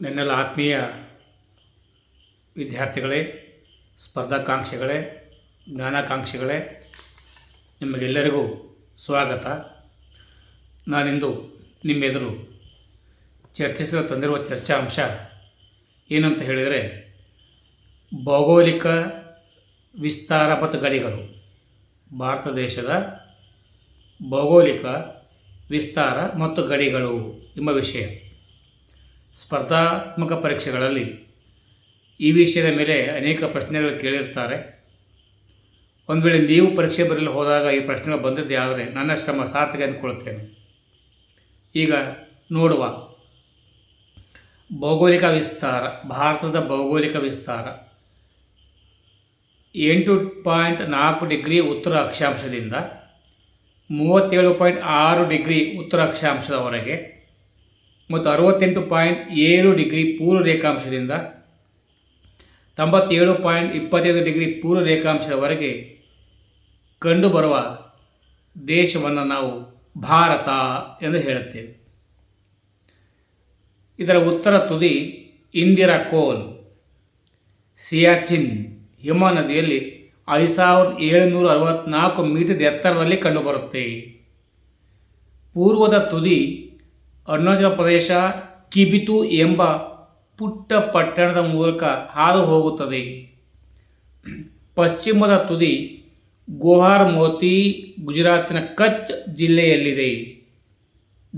ನನ್ನೆಲ್ಲ ಆತ್ಮೀಯ ವಿದ್ಯಾರ್ಥಿಗಳೇ, ಸ್ಪರ್ಧಾಕಾಂಕ್ಷಿಗಳೇ, ಜ್ಞಾನಾಕಾಂಕ್ಷಿಗಳೇ, ನಿಮಗೆಲ್ಲರಿಗೂ ಸ್ವಾಗತ. ನಾನಿಂದು ನಿಮ್ಮೆದುರು ಚರ್ಚಿಸಲು ತಂದಿರುವ ಚರ್ಚಾ ಅಂಶ ಏನಂತ ಹೇಳಿದರೆ, ಭೌಗೋಳಿಕ ವಿಸ್ತಾರ ಮತ್ತು ಗಡಿಗಳು. ಭಾರತ ದೇಶದ ಭೌಗೋಳಿಕ ವಿಸ್ತಾರ ಮತ್ತು ಗಡಿಗಳು ಎಂಬ ವಿಷಯ. ಸ್ಪರ್ಧಾತ್ಮಕ ಪರೀಕ್ಷೆಗಳಲ್ಲಿ ಈ ವಿಷಯದ ಮೇಲೆ ಅನೇಕ ಪ್ರಶ್ನೆಗಳು ಕೇಳಿರ್ತಾರೆ. ಒಂದು ವೇಳೆ ನೀವು ಪರೀಕ್ಷೆ ಬರಲು ಹೋದಾಗ ಈ ಪ್ರಶ್ನೆಗಳು ಬಂದಿದ್ದೇ ಆದರೆ ನನ್ನ ಶ್ರಮ ಸಾರ್ಥಕ ಅಂದ್ಕೊಳ್ತೇನೆ ಈಗ ನೋಡುವ. ಭೌಗೋಳಿಕ ವಿಸ್ತಾರ, ಭಾರತದ ಭೌಗೋಳಿಕ ವಿಸ್ತಾರ. ಎಂಟು ಪಾಯಿಂಟ್ ನಾಲ್ಕು ಡಿಗ್ರಿ ಉತ್ತರ ಅಕ್ಷಾಂಶದಿಂದ ಮೂವತ್ತೇಳು ಪಾಯಿಂಟ್ ಆರು ಡಿಗ್ರಿ ಉತ್ತರ ಅಕ್ಷಾಂಶದವರೆಗೆ ಮತ್ತು ಅರವತ್ತೆಂಟು ಪಾಯಿಂಟ್ ಏಳು ಡಿಗ್ರಿ ಪೂರ್ವ ರೇಖಾಂಶದಿಂದ ತೊಂಬತ್ತೇಳು ಪಾಯಿಂಟ್ ಇಪ್ಪತ್ತೈದು ಡಿಗ್ರಿ ಪೂರ್ವ ರೇಖಾಂಶದವರೆಗೆ ಕಂಡುಬರುವ ದೇಶವನ್ನು ನಾವು ಭಾರತ ಎಂದು ಹೇಳುತ್ತೇವೆ. ಇದರ ಉತ್ತರ ತುದಿ ಇಂದಿರಾ ಕೋಲ್ ಸಿಯಾಚಿನ್ ಹಿಮ ನದಿಯಲ್ಲಿ ಐದು ಸಾವಿರದ ಏಳುನೂರ ಅರವತ್ತ್ನಾಲ್ಕು ಮೀಟರ್ ಎತ್ತರದಲ್ಲಿ ಕಂಡುಬರುತ್ತೆ. ಪೂರ್ವದ ತುದಿ ಅರುಣಾಚಲ ಪ್ರದೇಶ ಕಿಬಿತು ಎಂಬ ಪುಟ್ಟ ಪಟ್ಟಣದ ಮೂಲಕ ಹಾದು ಹೋಗುತ್ತದೆ. ಪಶ್ಚಿಮದ ತುದಿ ಗೋಹಾರ್ ಮೋತಿ ಗುಜರಾತಿನ ಕಚ್ ಜಿಲ್ಲೆಯಲ್ಲಿದೆ.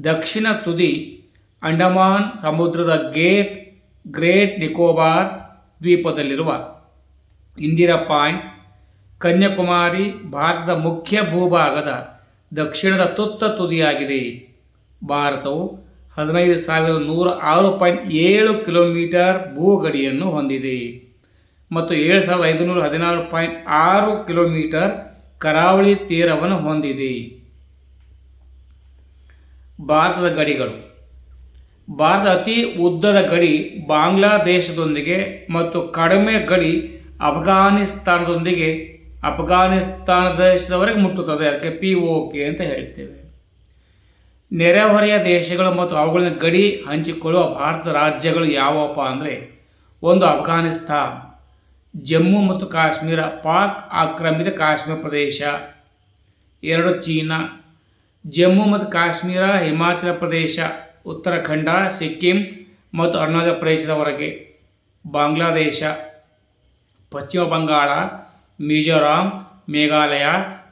ದಕ್ಷಿಣ ತುದಿ ಅಂಡಮಾನ್ ಸಮುದ್ರದ ಗೇಟ್ ಗ್ರೇಟ್ ನಿಕೋಬಾರ್ ದ್ವೀಪದಲ್ಲಿರುವ ಇಂದಿರಾ ಪಾಯಿಂಟ್, ಕನ್ಯಾಕುಮಾರಿ ಭಾರತದ ಮುಖ್ಯ ಭೂಭಾಗದ ದಕ್ಷಿಣದ ತುತ್ತ ತುದಿಯಾಗಿದೆ. ಭಾರತವು ಹದಿನೈದು ಸಾವಿರದ ನೂರ ಆರು ಪಾಯಿಂಟ್ ಏಳು ಕಿಲೋಮೀಟರ್ ಭೂಗಡಿಯನ್ನು ಹೊಂದಿದೆ ಮತ್ತು ಏಳು ಸಾವಿರದ ಐದುನೂರ ಹದಿನಾರು ಪಾಯಿಂಟ್ ಆರು ಕಿಲೋಮೀಟರ್ ಕರಾವಳಿ ತೀರವನ್ನು ಹೊಂದಿದೆ. ಭಾರತದ ಗಡಿಗಳು. ಭಾರತ ಅತಿ ಉದ್ದದ ಗಡಿ ಬಾಂಗ್ಲಾದೇಶದೊಂದಿಗೆ ಮತ್ತು ಕಡಿಮೆ ಗಡಿ ಅಫ್ಘಾನಿಸ್ತಾನದೊಂದಿಗೆ ಅಫ್ಘಾನಿಸ್ತಾನ ದೇಶದವರೆಗೆ ಮುಟ್ಟುತ್ತದೆ. ಅದಕ್ಕೆ ಪಿ ಓ ಕೆ ಅಂತ ಹೇಳ್ತೇವೆ. ನೆರೆಹೊರೆಯ ದೇಶಗಳು ಮತ್ತು ಅವುಗಳನ್ನು ಗಡಿ ಹಂಚಿಕೊಳ್ಳುವ ಭಾರತ ರಾಜ್ಯಗಳು ಯಾವಪ್ಪ ಅಂದರೆ ಒಂದು ಅಫ್ಘಾನಿಸ್ತಾನ್, ಜಮ್ಮು ಮತ್ತು ಕಾಶ್ಮೀರ, ಪಾಕ್ ಆಕ್ರಮಿತ ಕಾಶ್ಮೀರ ಪ್ರದೇಶ. ಎರಡು ಚೀನಾ, ಜಮ್ಮು ಮತ್ತು ಕಾಶ್ಮೀರ, ಹಿಮಾಚಲ ಪ್ರದೇಶ, ಉತ್ತರಾಖಂಡ, ಸಿಕ್ಕಿಂ ಮತ್ತು ಅರುಣಾಚಲ ಪ್ರದೇಶದವರೆಗೆ ಬಾಂಗ್ಲಾದೇಶ, ಪಶ್ಚಿಮ ಬಂಗಾಳ, ಮಿಜೋರಾಂ, ಮೇಘಾಲಯ,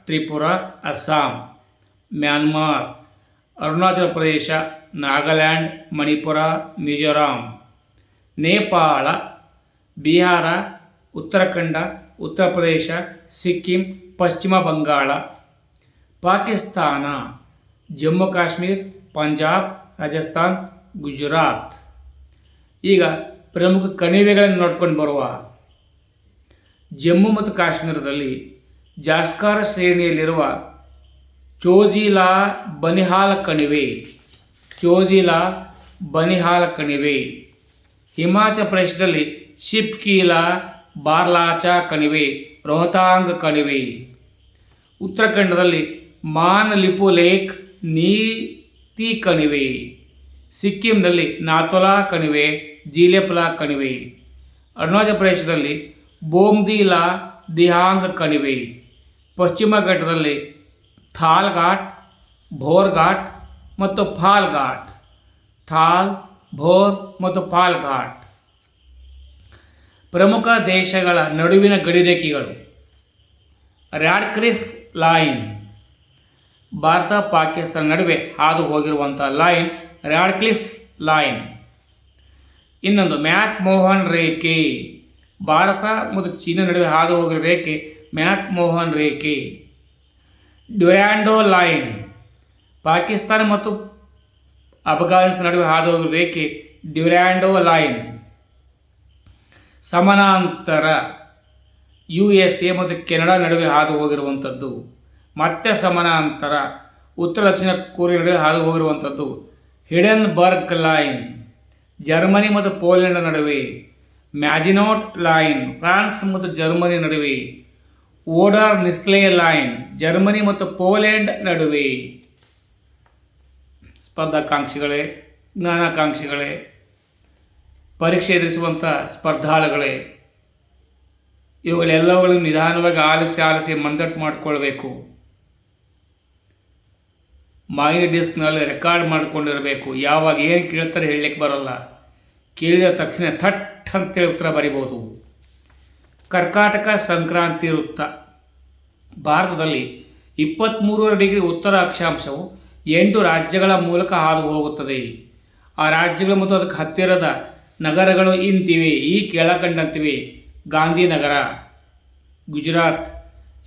ತ್ರಿಪುರ, ಅಸ್ಸಾಂ, ಮ್ಯಾನ್ಮಾರ್. ಅರುಣಾಚಲ ಪ್ರದೇಶ, ನಾಗಾಲ್ಯಾಂಡ್, ಮಣಿಪುರ, ಮಿಜೋರಾಂ, ನೇಪಾಳ, ಬಿಹಾರ, ಉತ್ತರಾಖಂಡ, ಉತ್ತರ ಪ್ರದೇಶ, ಸಿಕ್ಕಿಂ, ಪಶ್ಚಿಮ ಬಂಗಾಳ, ಪಾಕಿಸ್ತಾನ, ಜಮ್ಮು ಕಾಶ್ಮೀರ್, ಪಂಜಾಬ್, ರಾಜಸ್ಥಾನ್, ಗುಜರಾತ್. ಈಗ ಪ್ರಮುಖ ಕಣಿವೆಗಳನ್ನು ನೋಡ್ಕೊಂಡು ಬರುವ ಜಮ್ಮು ಮತ್ತು ಕಾಶ್ಮೀರದಲ್ಲಿ ಜಾಸ್ಕಾರ ಶ್ರೇಣಿಯಲ್ಲಿರುವ ಚೋಜಿಲಾ ಬನಿಹಾಲ ಕಣಿವೆ ಚೋಜಿಲಾ ಬನಿಹಾಲ ಕಣಿವೆ ಹಿಮಾಚಲ ಪ್ರದೇಶದಲ್ಲಿ ಶಿಪ್ಕೀಲಾ ಬಾರ್ಲಾಚಾ ಕಣಿವೆ ರೋಹತಾಂಗ್ ಕಣಿವೆ ಉತ್ತರಾಖಂಡದಲ್ಲಿ ಮಾನಲಿಪು ಲೇಕ್ ನೀತಿ ಕಣಿವೆ ಸಿಕ್ಕಿಂನಲ್ಲಿ ನಾಥೋಲಾ ಕಣಿವೆ ಜೀಲೆಪ್ಲಾ ಕಣಿವೆ ಅರುಣಾಚಲ ಪ್ರದೇಶದಲ್ಲಿ ಬೋಮ್ದಿಲಾ ದಿಹಾಂಗ್ ಕಣಿವೆ ಪಶ್ಚಿಮ ಘಟ್ಟದಲ್ಲಿ ಥಾಲ್ ಘಾಟ್ ಭೋರ್ ಘಾಟ್ ಮತ್ತು ಫಾಲ್ ಘಾಟ್ ಥಾಲ್, ಭೋರ್ ಮತ್ತು ಫಾಲ್ ಘಾಟ್ ಪ್ರಮುಖ ದೇಶಗಳ ನಡುವಿನ ಗಡಿರೇಖೆಗಳು. Radcliffe line. ಭಾರತ, ಪಾಕಿಸ್ತಾನ ನಡುವೆ ಹಾದು ಹೋಗಿರುವಂಥ ಲೈನ್ ರ್ಯಾಡ್ಕ್ಲಿಫ್ ಲೈನ್. ಇನ್ನೊಂದು ಮ್ಯಾಕ್ ಮೋಹನ್ ರೇಖೆ. ಭಾರತ ಮತ್ತು ಚೀನಾ ನಡುವೆ ಹಾದು ಹೋಗಿರೋ ರೇಖೆ ಮ್ಯಾಕ್ ಮೋಹನ್ ರೇಖೆ. ಡ್ಯುರ್ಯಾಂಡೋ ಲೈನ್ ಪಾಕಿಸ್ತಾನ ಮತ್ತು ಅಫ್ಘಾನಿಸ್ತಾನ ನಡುವೆ ಹಾದು ಹೋಗಿರೋ ರೇಖೆ ಡ್ಯುರ್ಯಾಂಡೋ ಲೈನ್ ಸಮಾನಾಂತರ ಯು ಎಸ್ ಎ ಮತ್ತು ಕೆನಡಾ ನಡುವೆ ಹಾದು ಹೋಗಿರುವಂಥದ್ದು ಮತ್ತೆ ಸಮಾನಾಂತರ ಉತ್ತರ ದಕ್ಷಿಣ ಕೊರಿಯಾ ನಡುವೆ ಹಾದು ಹೋಗಿರುವಂಥದ್ದು ಹಿಡನ್ ಬರ್ಗ್ ಲೈನ್ ಜರ್ಮನಿ ಮತ್ತು ಪೋಲೆಂಡ್ ನಡುವೆ ಮ್ಯಾಜಿನೋಟ್ ಲೈನ್ ಫ್ರಾನ್ಸ್ ಮತ್ತು ಜರ್ಮನಿ ನಡುವೆ ಓಡರ್ ನಿಸ್ಲೆ ಲೈನ್ ಜರ್ಮನಿ ಮತ್ತು ಪೋಲೆಂಡ್ ನಡುವೆ. ಸ್ಪರ್ಧಾಕಾಂಕ್ಷಿಗಳೇ, ಜ್ಞಾನಾಕಾಂಕ್ಷಿಗಳೇ, ಪರೀಕ್ಷೆ ಎದುರಿಸುವಂಥ ಸ್ಪರ್ಧಾಳುಗಳೇ, ಇವುಗಳೆಲ್ಲವುಗಳನ್ನು ನಿಧಾನವಾಗಿ ಆಲಿಸಿ ಆಲಿಸಿ ಮಂದಟ್ಟು ಮಾಡಿಕೊಳ್ಬೇಕು. ಮಾಯಿನ ಡಿಸ್ಕ್ನಲ್ಲಿ ರೆಕಾರ್ಡ್ ಮಾಡಿಕೊಂಡಿರಬೇಕು. ಯಾವಾಗ ಏನು ಕೇಳ್ತಾರೆ ಹೇಳಲಿಕ್ಕೆ ಬರೋಲ್ಲ. ಕೇಳಿದ ತಕ್ಷಣ ಥಟ್ ಅಂತೇಳಿ ಉತ್ತರ ಬರಿಬೋದು. ಕರ್ಕಾಟಕ ಸಂಕ್ರಾಂತಿ ವೃತ್ತ. ಭಾರತದಲ್ಲಿ ಇಪ್ಪತ್ತ್ಮೂರರ ಡಿಗ್ರಿ ಉತ್ತರ ಅಕ್ಷಾಂಶವು ಎಂಟು ರಾಜ್ಯಗಳ ಮೂಲಕ ಹಾದು ಹೋಗುತ್ತದೆ ಆ ರಾಜ್ಯಗಳು ಮತ್ತು ಅದಕ್ಕೆ ಹತ್ತಿರದ ನಗರಗಳು ಇಂತಿವೆ. ಈ ಕೆಳಕಂಡಂತಿವೆ. ಗಾಂಧಿನಗರ, ಗುಜರಾತ್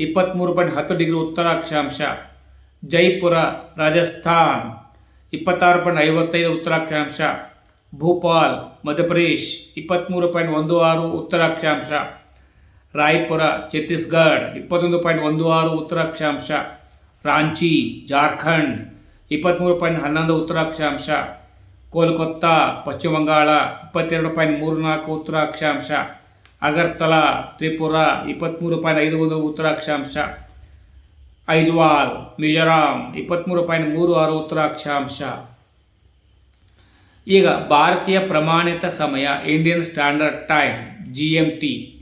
ಇಪ್ಪತ್ತ್ಮೂರು ಪಾಯಿಂಟ್ ಹತ್ತು ಡಿಗ್ರಿ ಉತ್ತರ ಅಕ್ಷಾಂಶ, ಜೈಪುರ, ರಾಜಸ್ಥಾನ್, ಇಪ್ಪತ್ತಾರು ಪಾಯಿಂಟ್ ಐವತ್ತೈದು ಉತ್ತರಾಕ್ಷಾಂಶ ಭೋಪಾಲ್, ಮಧ್ಯಪ್ರದೇಶ್ ಇಪ್ಪತ್ತ್ಮೂರು ಪಾಯಿಂಟ್ ಒಂದು ಆರು ಉತ್ತರಾಕ್ಷಾಂಶ ರಾಯ್ಪುರ, ಛತ್ತೀಸ್ಗಢ, ಇಪ್ಪತ್ತೊಂದು ಪಾಯಿಂಟ್ ಒಂದು ಆರು ಉತ್ತರಾಕ್ಷಾಂಶ. ರಾಂಚಿ, ಜಾರ್ಖಂಡ್ ಇಪ್ಪತ್ತ್ಮೂರು ಪಾಯಿಂಟ್ ಹನ್ನೊಂದು ಉತ್ತರಾಕ್ಷಾಂಶ. ಕೋಲ್ಕತ್ತಾ ಪಶ್ಚಿಮ ಬಂಗಾಳ ಇಪ್ಪತ್ತೆರಡು ಪಾಯಿಂಟ್ ಮೂರು ನಾಲ್ಕು ಉತ್ತರಾಕ್ಷಾಂಶ. ಅಗರ್ತಲಾ, ತ್ರಿಪುರ ಇಪ್ಪತ್ತ್ಮೂರು ಪಾಯಿಂಟ್ ಐದು ಒಂದು ಉತ್ತರಾಕ್ಷಾಂಶ. ಐಜ್ವಾಲ್, ಮಿಜೋರಾಂ ಇಪ್ಪತ್ತ್ಮೂರು ಪಾಯಿಂಟ್ ಮೂರು ಆರು ಉತ್ತರಾಕ್ಷಾಂಶ. ಈಗ ಭಾರತೀಯ ಪ್ರಮಾಣಿತ ಸಮಯ Indian standard time G M T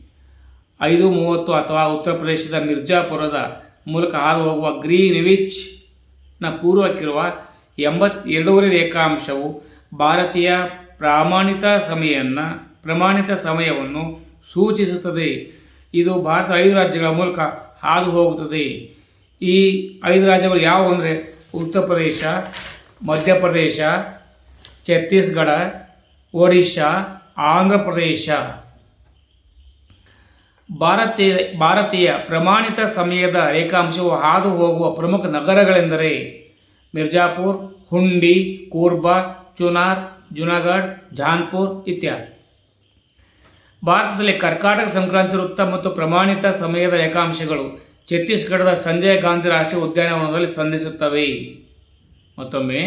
ಐದು ಮೂವತ್ತು ಅಥವಾ ಉತ್ತರ ಪ್ರದೇಶದ ಮಿರ್ಜಾಪುರದ ಮೂಲಕ ಹಾದು ಹೋಗುವ ಗ್ರೀನ್ವಿಚ್ನ ಪೂರ್ವಕ್ಕಿರುವ ಎಂಬತ್ತೆರಡೂವರೆ ರೇಖಾಂಶವು ಭಾರತೀಯ ಪ್ರಾಮಾಣಿತ ಸಮಯವನ್ನು ಪ್ರಮಾಣಿತ ಸಮಯವನ್ನು ಸೂಚಿಸುತ್ತದೆ. ಇದು ಭಾರತ ಐದು ರಾಜ್ಯಗಳ ಮೂಲಕ ಹಾದು ಹೋಗುತ್ತದೆ ಈ ಐದು ರಾಜ್ಯಗಳು ಯಾವುವು ಅಂದರೆ ಉತ್ತರ ಪ್ರದೇಶ ಮಧ್ಯಪ್ರದೇಶ ಛತ್ತೀಸ್ಗಢ ಒಡಿಶಾ ಆಂಧ್ರ ಪ್ರದೇಶ. ಭಾರತೀಯ ಭಾರತೀಯ ಪ್ರಮಾಣಿತ ಸಮಯದ ರೇಖಾಂಶವು ಹಾದು ಹೋಗುವ ಪ್ರಮುಖ ನಗರಗಳೆಂದರೆ ಮಿರ್ಜಾಪುರ್, ಹುಂಡಿ, ಕೂರ್ಬಾ, ಚುನಾರ್, ಜುನಾಗಢ್, ಜಾನ್ಪುರ್ ಇತ್ಯಾದಿ. ಭಾರತದಲ್ಲಿ ಕರ್ಕಾಟಕ ಸಂಕ್ರಾಂತಿ ವೃತ್ತ ಮತ್ತು ಪ್ರಮಾಣಿತ ಸಮಯದ ರೇಖಾಂಶಗಳು ಛತ್ತೀಸ್ಗಢದ ಸಂಜಯ್ ಗಾಂಧಿ ರಾಷ್ಟ್ರೀಯ ಉದ್ಯಾನವನದಲ್ಲಿ ಸಂಧಿಸುತ್ತವೆ. ಮತ್ತೊಮ್ಮೆ,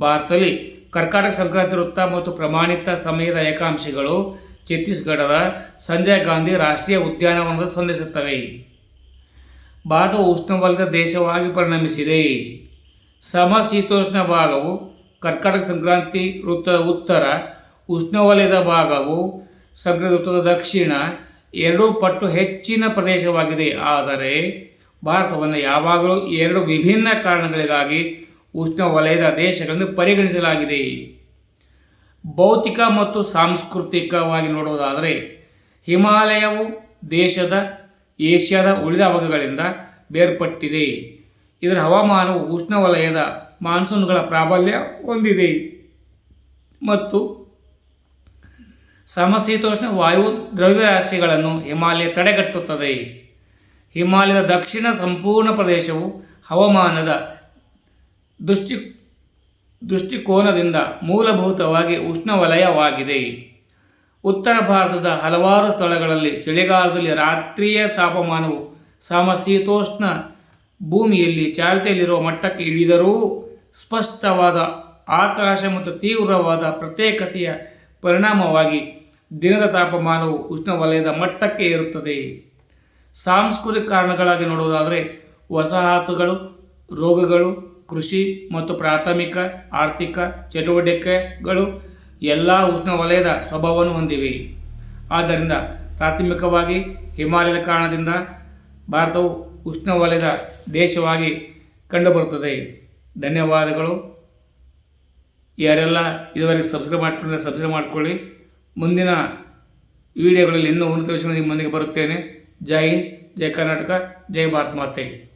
ಭಾರತದಲ್ಲಿ ಕರ್ಕಾಟಕ ಸಂಕ್ರಾಂತಿ ವೃತ್ತ ಮತ್ತು ಪ್ರಮಾಣಿತ ಸಮಯದ ರೇಖಾಂಶಗಳು ಛತ್ತೀಸ್ಗಢದ ಸಂಜಯ್ ಗಾಂಧಿ ರಾಷ್ಟ್ರೀಯ ಉದ್ಯಾನವನದ ಸಂಧಿಸುತ್ತವೆ. ಭಾರತವು ಉಷ್ಣವಲಯದ ದೇಶವಾಗಿ ಪರಿಣಮಿಸಿದೆ. ಸಮಶೀತೋಷ್ಣ ಭಾಗವು ಕರ್ಕಾಟಕ ಸಂಕ್ರಾಂತಿ ವೃತ್ತದ ಉತ್ತರ ಉಷ್ಣವಲಯದ ಭಾಗವು ಸಂಕ್ರಾಂತಿ ವೃತ್ತದ ದಕ್ಷಿಣ ಎರಡೂ ಪಟ್ಟು ಹೆಚ್ಚಿನ ಪ್ರದೇಶವಾಗಿದೆ. ಆದರೆ ಭಾರತವನ್ನು ಯಾವಾಗಲೂ ಎರಡು ವಿಭಿನ್ನ ಕಾರಣಗಳಿಗಾಗಿ ಉಷ್ಣವಲಯದ ದೇಶಗಳನ್ನು ಪರಿಗಣಿಸಲಾಗಿದೆ. ಭೌತಿಕ ಮತ್ತು ಸಾಂಸ್ಕೃತಿಕವಾಗಿ ನೋಡುವುದಾದರೆ ಹಿಮಾಲಯವು ದೇಶದ, ಏಷ್ಯಾದ ಉಳಿದ ಭಾಗಗಳಿಂದ ಬೇರ್ಪಟ್ಟಿದೆ. ಇದರ ಹವಾಮಾನವು ಉಷ್ಣವಲಯದ ಮಾನ್ಸೂನ್ಗಳ ಪ್ರಾಬಲ್ಯ ಹೊಂದಿದೆ. ಮತ್ತು ಸಮಶೀತೋಷ್ಣ ವಾಯು ದ್ರವ್ಯರಾಶಿಗಳನ್ನು ಹಿಮಾಲಯ ತಡೆಗಟ್ಟುತ್ತದೆ. ಹಿಮಾಲಯದ ದಕ್ಷಿಣ ಸಂಪೂರ್ಣ ಪ್ರದೇಶವು ಹವಾಮಾನದ ದೃಷ್ಟಿ ದೃಷ್ಟಿಕೋನದಿಂದ ಮೂಲಭೂತವಾಗಿ ಉಷ್ಣವಲಯವಾಗಿದೆ. ಉತ್ತರ ಭಾರತದ ಹಲವಾರು ಸ್ಥಳಗಳಲ್ಲಿ ಚಳಿಗಾಲದಲ್ಲಿ ರಾತ್ರಿಯ ತಾಪಮಾನವು ಸಮಶೀತೋಷ್ಣ ಭೂಮಿಯಲ್ಲಿ ಚಾಲ್ತಿಯಲ್ಲಿರುವ ಮಟ್ಟಕ್ಕೆ ಇಳಿದರೂ ಸ್ಪಷ್ಟವಾದ ಆಕಾಶ ಮತ್ತು ತೀವ್ರವಾದ ಪ್ರತ್ಯೇಕತೆಯ ಪರಿಣಾಮವಾಗಿ ದಿನದ ತಾಪಮಾನವು ಉಷ್ಣವಲಯದ ಮಟ್ಟಕ್ಕೆ ಇರುತ್ತದೆ ಸಾಂಸ್ಕೃತಿಕ ಕಾರಣಗಳಾಗಿ ನೋಡುವುದಾದರೆ ವಸಾಹತುಗಳು, ರೋಗಗಳು ಕೃಷಿ ಮತ್ತು ಪ್ರಾಥಮಿಕ, ಆರ್ಥಿಕ ಚಟುವಟಿಕೆಗಳು ಎಲ್ಲ ಉಷ್ಣವಲಯದ ಸ್ವಭಾವವನ್ನು ಹೊಂದಿವೆ. ಆದ್ದರಿಂದ ಪ್ರಾಥಮಿಕವಾಗಿ ಹಿಮಾಲಯದ ಕಾರಣದಿಂದ ಭಾರತವು ಉಷ್ಣವಲಯದ ದೇಶವಾಗಿ ಕಂಡುಬರುತ್ತದೆ. ಧನ್ಯವಾದಗಳು. ಯಾರೆಲ್ಲ ಇದುವರೆಗೆ ಸಬ್ಸ್ಕ್ರೈಬ್ ಮಾಡಿಕೊಂಡ್ರೆ ಸಬ್ಸ್ಕ್ರೈಬ್ ಮಾಡ್ಕೊಳ್ಳಿ. ಮುಂದಿನ ವಿಡಿಯೋಗಳಲ್ಲಿ ಇನ್ನೂ ಉನ್ನತ ವಿಷಯಗಳು ನಿಮ್ಮೊಂದಿಗೆ ಬರುತ್ತೇನೆ. ಜೈ ಹಿಂದ್, ಜೈ ಕರ್ನಾಟಕ, ಜೈ ಭಾರತ್ ಮಾತೆ.